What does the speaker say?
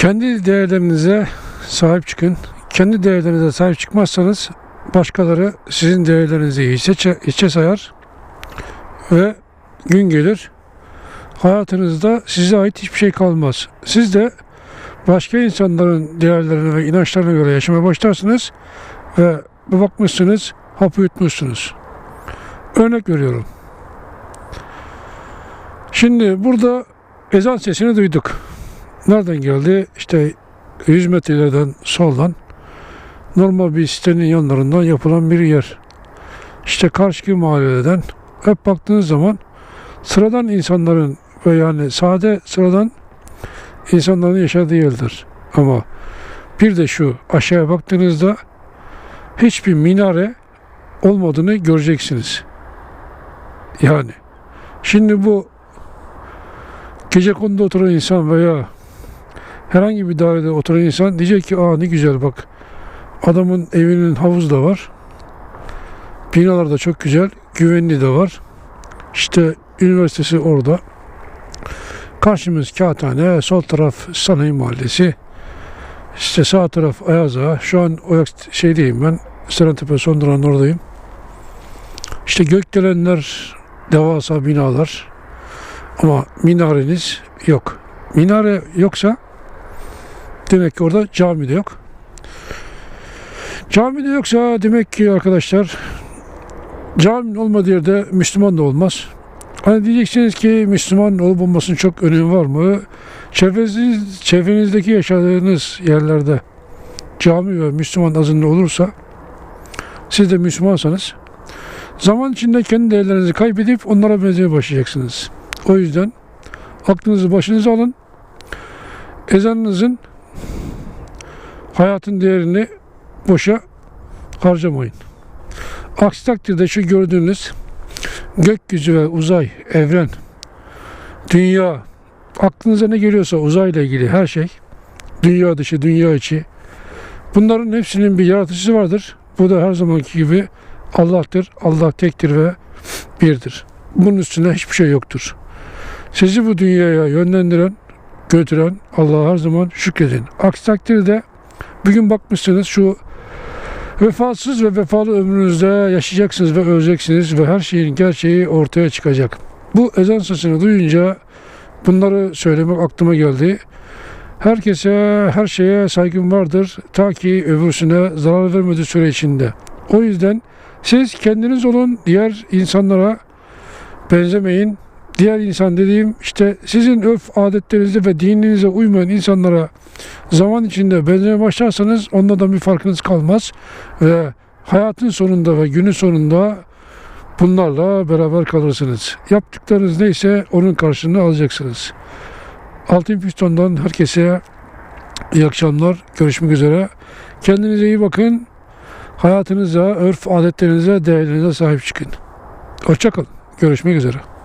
Kendi değerlerinize sahip çıkın. Kendi değerlerinize sahip çıkmazsanız başkaları sizin değerlerinizi hiçe, hiçe sayar ve gün gelir hayatınızda size ait hiçbir şey kalmaz. Siz de başka insanların değerlerine ve inançlarına göre yaşamaya başlarsınız ve bir bakmışsınız hapı yutmuşsunuz. Örnek veriyorum. Şimdi burada ezan sesini duyduk. Nereden geldi? İşte 100 metrelerden soldan normal bir sitenin yanlarından yapılan bir yer. İşte karşı mahalleden hep baktığınız zaman sıradan insanların ve yani sade sıradan insanların yaşadığı yerdir. Ama bir de şu aşağıya baktığınızda hiçbir minare olmadığını göreceksiniz. Yani şimdi bu gece konuda oturan insan veya herhangi bir dairede oturan insan diyecek ki aa ne güzel bak adamın evinin havuzu da var. Binalar da çok güzel. Güvenli de var. İşte üniversitesi orada. Karşımız Kağıthane, sol taraf Sanayi Mahallesi. İşte sağ taraf Ayaza. Şu an o şeydeyim ben. Serentepe son durağın oradayım. İşte gökdelenler, devasa binalar. Ama minareniz yok. Minare yoksa demek ki orada cami de yok. Cami de yoksa demek ki arkadaşlar caminin olmadığı yerde Müslüman da olmaz. Hani diyeceksiniz ki Müslüman olup olmasının çok önemi var mı? Çevreniz, çevrenizdeki yaşadığınız yerlerde cami ve Müslüman azınlığı olursa siz de Müslümansanız zaman içinde kendi değerlerinizi kaybedip onlara benzemeye başlayacaksınız. O yüzden aklınızı başınıza alın. Ezanınızın hayatın değerini boşa harcamayın. Aksi takdirde şu gördüğünüz gökyüzü ve uzay, evren, dünya, aklınıza ne geliyorsa uzayla ilgili her şey, dünya dışı, dünya içi, bunların hepsinin bir yaratıcısı vardır. Bu da her zamanki gibi Allah'tır. Allah tektir ve birdir. Bunun üstüne hiçbir şey yoktur. Sizi bu dünyaya yönlendiren, götüren Allah'a her zaman şükredin. Aksi takdirde bugün bakmışsınız şu Vefasız ve vefalı ömrünüzde yaşayacaksınız ve öleceksiniz ve her şeyin gerçeği ortaya çıkacak. Bu ezan sesini duyunca bunları söylemek aklıma geldi. Herkese, her şeye saygım vardır ta ki öbürsüne zarar vermediği süre içinde. O yüzden siz kendiniz olun, diğer insanlara benzemeyin. Diğer insan dediğim işte sizin örf adetlerinize ve dininize uymayan insanlara zaman içinde benzemeye başlarsanız onda da bir farkınız kalmaz ve hayatın sonunda ve günün sonunda bunlarla beraber kalırsınız. Yaptıklarınız neyse onun karşılığını alacaksınız. Altın Piston'dan herkese iyi akşamlar. Görüşmek üzere. Kendinize iyi bakın. Hayatınıza, örf adetlerinize, değerlerinize sahip çıkın. Hoşçakalın. Görüşmek üzere.